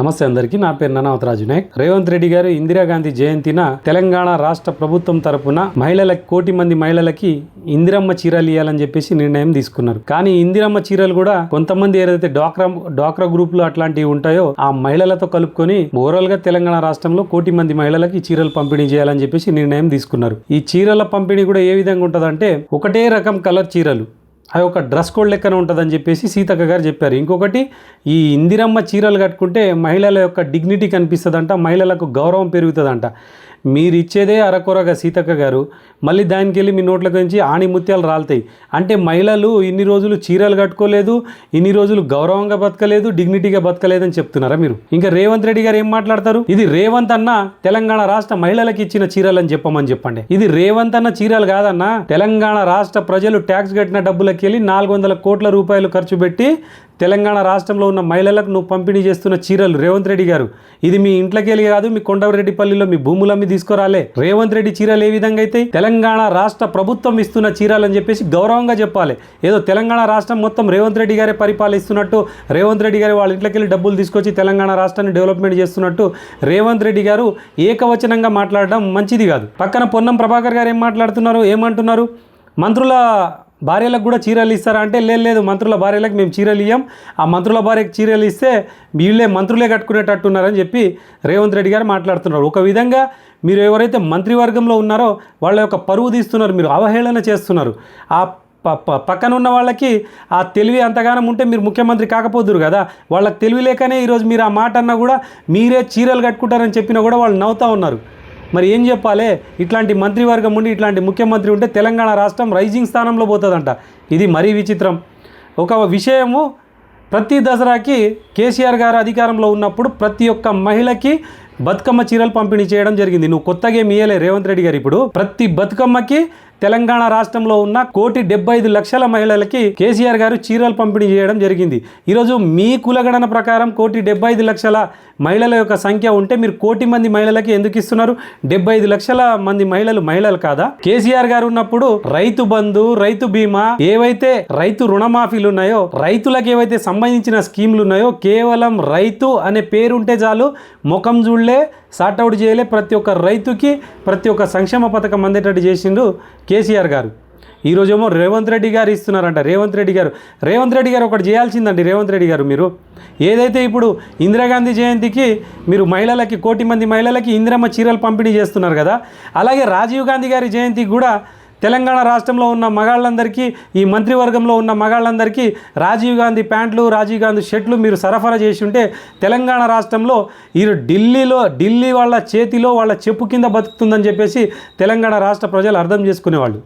నమస్తే అందరికీ నా పేరు ననావతరాజు నాయక్. రేవంత్ రెడ్డి గారు ఇందిరాగాంధీ జయంతిన తెలంగాణ రాష్ట్ర ప్రభుత్వం తరపున మహిళల కోటి మంది మహిళలకి ఇందిరమ్మ చీరలు ఇవ్వాలని చెప్పేసి నిర్ణయం తీసుకున్నారు. కానీ ఇందిరమ్మ చీరలు కూడా కొంతమంది ఏదైతే డ్వాక్రా డ్వాక్రా గ్రూపులు అట్లాంటివి ఉంటాయో ఆ మహిళలతో కలుపుకొని ఓవరాల్గా తెలంగాణ రాష్ట్రంలో కోటి మంది మహిళలకి చీరలు పంపిణీ చేయాలని చెప్పేసి నిర్ణయం తీసుకున్నారు. ఈ చీరల పంపిణీ కూడా ఏ విధంగా ఉంటుందంటే ఒకటే రకం కలర్ చీరలు. అది ఒక డ్రెస్ కోడ్ లెక్కన ఉంటుందని చెప్పేసి సీతక్క గారు చెప్పారు. ఇంకొకటి ఈ ఇందిరమ్మ చీరలు కట్టుకుంటే మహిళల యొక్క డిగ్నిటీ కనిపిస్తుందంట మహిళలకు గౌరవం పెరుగుతుందంట. మీరు ఇచ్చేదే అరకొరగా సీతక్క గారు. మళ్ళీ దానికి వెళ్ళి మీ నోట్ల నుంచి ఆణి ముత్యాలు రాలుతాయి. అంటే మహిళలు ఇన్ని రోజులు చీరలు కట్టుకోలేదు ఇన్ని రోజులు గౌరవంగా బతకలేదు డిగ్నిటీగా బతకలేదని చెప్తున్నారా మీరు? ఇంకా రేవంత్ రెడ్డి గారు ఏం మాట్లాడతారు? ఇది రేవంత్ అన్న తెలంగాణ రాష్ట్ర మహిళలకు ఇచ్చిన చీరలు అని చెప్పమని చెప్పండి. ఇది రేవంత్ అన్న చీరలు కాదన్నా తెలంగాణ రాష్ట్ర ప్రజలు ట్యాక్స్ కట్టిన డబ్బులకి వెళ్ళి నాలుగు వందల కోట్ల రూపాయలు ఖర్చు పెట్టి తెలంగాణ రాష్ట్రంలో ఉన్న మహిళలకు నువ్వు పంపిణీ చేస్తున్న చీరలు రేవంత్ రెడ్డి గారు. ఇది మీ ఇంట్లోకెళ్ళి కాదు మీ కొండవరెడ్డిపల్లిలో మీ భూములమ్మి తీసుకురాలే. రేవంత్ రెడ్డి చీరలు ఏ విధంగా అయితే తెలంగాణ రాష్ట్ర ప్రభుత్వం ఇస్తున్న చీరలు అని చెప్పేసి గౌరవంగా చెప్పాలి. ఏదో తెలంగాణ రాష్ట్రం మొత్తం రేవంత్ రెడ్డి గారే పరిపాలిస్తున్నట్టు రేవంత్ రెడ్డి గారు వాళ్ళ ఇంట్లోకెళ్ళి డబ్బులు తీసుకొచ్చి తెలంగాణ రాష్ట్రాన్ని డెవలప్మెంట్ చేస్తున్నట్టు రేవంత్ రెడ్డి గారు ఏకవచనంగా మాట్లాడడం మంచిది కాదు. పక్కన పొన్నం ప్రభాకర్ గారు ఏం మాట్లాడుతున్నారు ఏమంటున్నారు? మంత్రుల భార్యలకు కూడా చీరలు ఇస్తారా అంటే లేదు లేదు మంత్రుల భార్యలకు మేము చీరలు ఇయ్యం. ఆ మంత్రుల భార్యకు చీరలు ఇస్తే వీళ్ళే మంత్రులే కట్టుకునేటట్టున్నారని చెప్పి రేవంత్ రెడ్డి గారు మాట్లాడుతున్నారు. ఒక విధంగా మీరు ఎవరైతే మంత్రివర్గంలో ఉన్నారో వాళ్ళ యొక్క పరువు తీస్తున్నారు మీరు అవహేళన చేస్తున్నారు. ఆ ప ప పక్కన ఉన్న వాళ్ళకి ఆ తెలివి అంతగానం ఉంటే మీరు ముఖ్యమంత్రి కాకపోదురు కదా. వాళ్ళకి తెలివి లేకనే ఈరోజు మీరు ఆ మాట అన్నా కూడా మీరే చీరలు కట్టుకుంటారని చెప్పినా కూడా వాళ్ళు నవ్వుతూ ఉన్నారు. మరి ఏం చెప్పాలి? ఇట్లాంటి మంత్రివర్గం ఉండి ఇట్లాంటి ముఖ్యమంత్రి ఉంటే తెలంగాణ రాష్ట్రం రైజింగ్ స్థానంలో పోతుందంట. ఇది మరీ విచిత్రం. ఒక విషయము ప్రతి దసరాకి కేసీఆర్ గారు అధికారంలో ఉన్నప్పుడు ప్రతి ఒక్క మహిళకి బతుకమ్మ చీరలు పంపిణీ చేయడం జరిగింది. నువ్వు కొత్తగా ఏమి ఇయ్యలే రేవంత్ రెడ్డి గారు ఇప్పుడు. ప్రతి బతుకమ్మకి తెలంగాణ రాష్ట్రంలో ఉన్న కోటి డెబ్బై ఐదు లక్షల మహిళలకి కేసీఆర్ గారు చీరలు పంపిణీ చేయడం జరిగింది. ఈరోజు మీ కులగణన ప్రకారం కోటి డెబ్బై ఐదు లక్షల మహిళల యొక్క సంఖ్య ఉంటే మీరు కోటి మంది మహిళలకి ఎందుకు ఇస్తున్నారు? డెబ్బై ఐదు లక్షల మంది మహిళలు మహిళలు కాదా? కేసీఆర్ గారు ఉన్నప్పుడు రైతు బంధు రైతు బీమా ఏవైతే రైతు రుణమాఫీలు ఉన్నాయో రైతులకు ఏవైతే సంబంధించిన స్కీములు ఉన్నాయో కేవలం రైతు అనే పేరు ఉంటే చాలు ముఖం చూడలే సార్ట్అవుట్ చేయలే ప్రతి ఒక్క రైతుకి ప్రతి ఒక్క సంక్షేమ పథకం అందేటట్టు చేసిండు కేసీఆర్ గారు. ఈరోజేమో రేవంత్ రెడ్డి గారు ఇస్తున్నారంట. రేవంత్ రెడ్డి గారు రేవంత్ రెడ్డి గారు ఒకటి చేయాల్సిందండి రేవంత్ రెడ్డి గారు మీరు. ఏదైతే ఇప్పుడు ఇందిరాగాంధీ జయంతికి మీరు మహిళలకి కోటి మంది మహిళలకి ఇందిరమ్మ చీరలు పంపిణీ చేస్తున్నారు కదా అలాగే రాజీవ్ గాంధీ గారి జయంతికి కూడా తెలంగాణ రాష్ట్రంలో ఉన్న మగాళ్ళందరికీ ఈ మంత్రివర్గంలో ఉన్న మగాళ్ళందరికీ రాజీవ్ గాంధీ ప్యాంట్లు రాజీవ్ గాంధీ షర్ట్లు మీరు సరఫరా చేసి ఉంటే తెలంగాణ రాష్ట్రంలో ఈ ఢిల్లీలో ఢిల్లీ వాళ్ళ చేతిలో వాళ్ళ చెప్పు కింద బతుకుతుందని చెప్పేసి తెలంగాణ రాష్ట్ర ప్రజలు అర్థం చేసుకునేవాళ్ళు.